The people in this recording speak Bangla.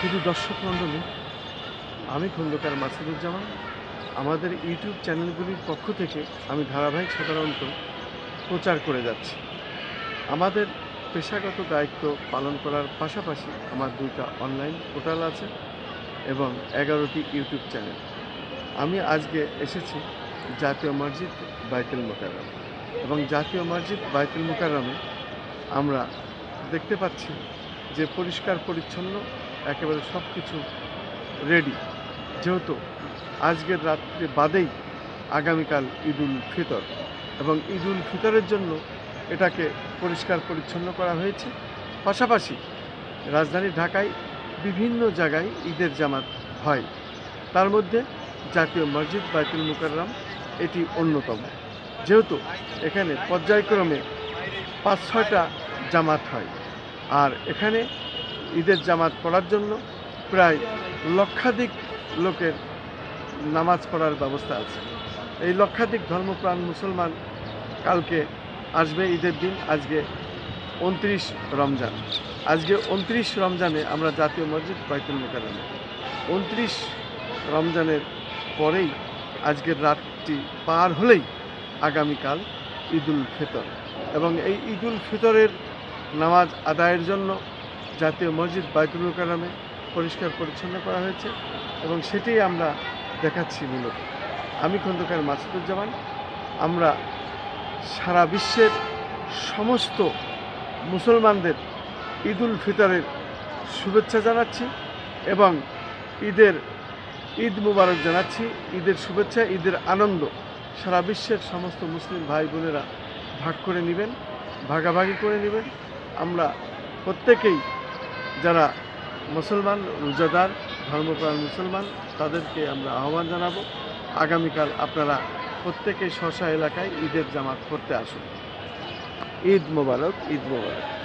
শুধু দর্শক মণ্ডলী, আমি খন্দকার মাসুদুজ্জামান। আমাদের ইউটিউব চ্যানেলগুলির পক্ষ থেকে আমি ধারাবাহিক সাধারণত প্রচার করে যাচ্ছি। আমাদের পেশাগত দায়িত্ব পালন করার পাশাপাশি আমার দুইটা অনলাইন পোর্টাল আছে এবং এগারোটি ইউটিউব চ্যানেল। আমি আজকে এসেছি জাতীয় মসজিদ বাইতুল মোকাররম। এবং জাতীয় মসজিদ বাইতুল মোকাররমে আমরা দেখতে পাচ্ছি যে পরিষ্কার পরিচ্ছন্ন একেবারে সব কিছু রেডি যেহেতু আজকের রাত্রে বাদেই আগামীকাল ঈদুল ফিতর এবং ঈদুল ফিতরের জন্য এটাকে পরিষ্কার পরিচ্ছন্ন করা হয়েছে। পাশাপাশি রাজধানী ঢাকায় বিভিন্ন জায়গায় ঈদের জামাত হয়। তার মধ্যে জাতীয় মসজিদ বাইতুল মুকাররম এটি অন্যতম। যেহেতু এখানে পর্যায়ক্রমে পাঁচ ছয়টা জামাত হয়। আর এখানে ঈদের জামাত পড়ার জন্য প্রায় লক্ষাধিক লোকের নামাজ পড়ার ব্যবস্থা আছে। এই লক্ষাধিক ধর্মপ্রাণ মুসলমান কালকে আসবে ঈদের দিন, আজকে উনত্রিশ রমজান। আজকে উনত্রিশ রমজানে আমরা জাতীয় মসজিদ বাইতুল মোকাররমে। উনত্রিশ রমজানের পরেই আজকের রাতটি পার হলেই আগামীকাল ঈদুল ফিতর। এবং এই ঈদুল ফিতরের নামাজ আদায়ের জন্য জাতীয় মসজিদ বাইতুল মোকাররমে পরিষ্কার পরিচ্ছন্ন করা হয়েছে এবং সেটাই আমরা দেখাচ্ছি মূলত। আমি খন্দকার মাসুদুজ্জামান। আমরা সারা বিশ্বের সমস্ত মুসলমানদের ঈদুল ফিতরের শুভেচ্ছা জানাচ্ছি এবং ঈদের ঈদ মুবারক জানাচ্ছি। ঈদের শুভেচ্ছা, ঈদের আনন্দ সারা বিশ্বের সমস্ত মুসলিম ভাই বোনেরা ভাগ করে নেবেন, ভাগাভাগি করে নেবেন। আমরা প্রত্যেকেই যারা মুসলমান, রোজাদার, ধর্মপ্রাণ মুসলমান, তাদেরকে আমরা আহ্বান জানাব। আগামীকাল আপনারা প্রত্যেকেই শশা এলাকায় ঈদের জামাত করতে আসুন। ঈদ মোবারক ঈদ মোবারক।